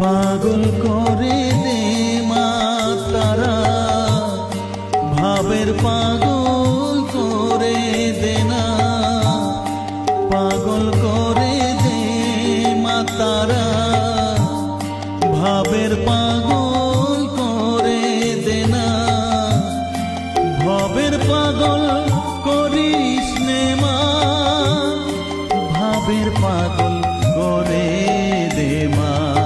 পাগল করে দে মা তারা ভাবের পাগল করে দে না। পাগল করে দে মা তারা ভাবের পাগল করে দে না। ভবের পাগল করিস নে মা। ভাবের পাগল করে দে মা।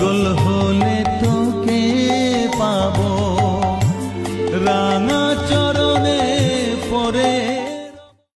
পাগল হলে